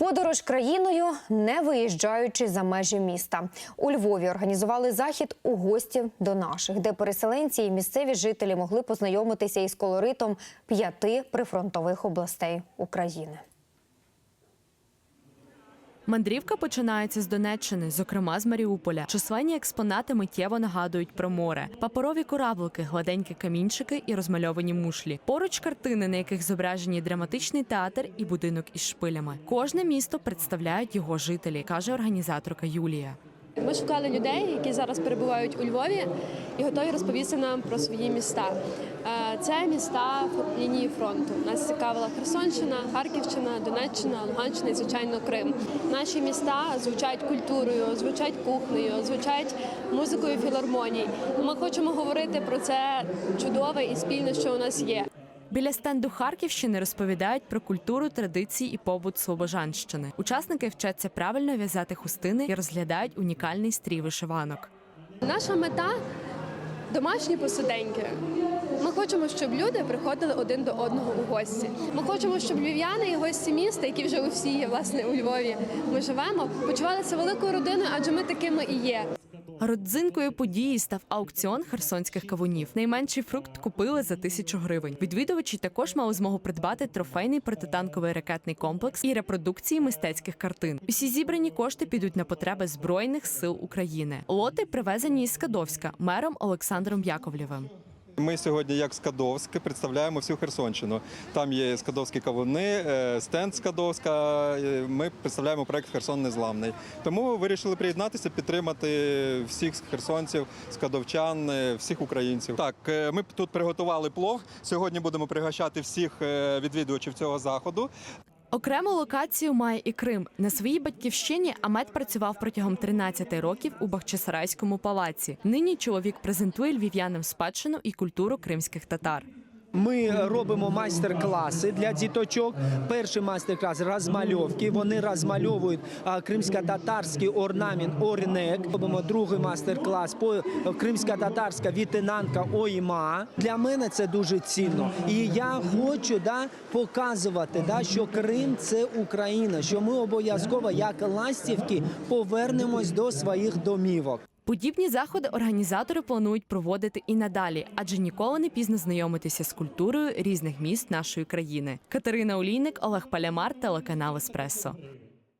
Подорож країною, не виїжджаючи за межі міста. У Львові організували захід у гості до наших, де переселенці і місцеві жителі могли познайомитися із колоритом п'яти прифронтових областей України. Мандрівка починається з Донеччини, зокрема з Маріуполя. Численні експонати миттєво нагадують про море: паперові кораблики, гладенькі камінчики і розмальовані мушлі. Поруч картини, на яких зображені драматичний театр і будинок із шпилями. Кожне місто представляють його жителі, каже організаторка Юлія. Ми шукали людей, які зараз перебувають у Львові і готові розповісти нам про свої міста. Е, Це міста лінії фронту. Нас цікавила Херсонщина, Харківщина, Донеччина, Луганщина і звичайно Крим. Наші міста звучать культурою, звучать кухнею, звучать музикою філармоній. Ми хочемо говорити про це чудове і спільне, що у нас є. Біля стенду Харківщини розповідають про культуру, традиції і побут Слобожанщини. Учасники вчаться правильно в'язати хустини і розглядають унікальний стрій вишиванок. Наша мета домашні посиденьки. Ми хочемо, щоб люди приходили один до одного у гості. Ми хочемо, щоб львів'яни і гості міста, які вже усі є власне у Львові, ми живемо, почувалися великою родиною, адже ми такими і є. Родзинкою події став аукціон херсонських кавунів. Найменший фрукт купили за тисячу гривень. Відвідувачі також мали змогу придбати трофейний протитанковий ракетний комплекс і репродукції мистецьких картин. Усі зібрані кошти підуть на потреби збройних сил України. Лоти привезені із Скадовська мером Олександром Яковлєвим. Ми сьогодні, як Скадовськ, представляємо всю Херсонщину. Там є скадовські кавуни, е, стенд Скадовська. Ми представляємо проект Херсон Незламний. Тому вирішили приєднатися, підтримати всіх херсонців, скадовчан, е, всіх українців. Так, е, ми тут приготували плов. Сьогодні будемо пригощати всіх відвідувачів цього заходу. Окрему локацію має і Крим. На своїй батьківщині Амет працював протягом 13 років у Бахчисарайському палаці. Нині чоловік презентує львів'янам спадщину і культуру кримських татар. Ми робимо майстер-класи для діточок. Перший майстер-клас розмальовки. Вони розмальовують кримсько-татарський орнамент орнек. Робимо другий майстер-клас по кримсько-татарська вітинанка ойма. Для мене це дуже цінно. І я хочу показувати, що Крим це Україна, що ми обов'язково, як ластівки, повернемось до своїх домівок. Подібні заходи організатори планують проводити і надалі, адже ніколи не пізно знайомитися з культурою різних міст нашої країни. Катерина Олійник, Олег Палямар, телеканал Еспресо.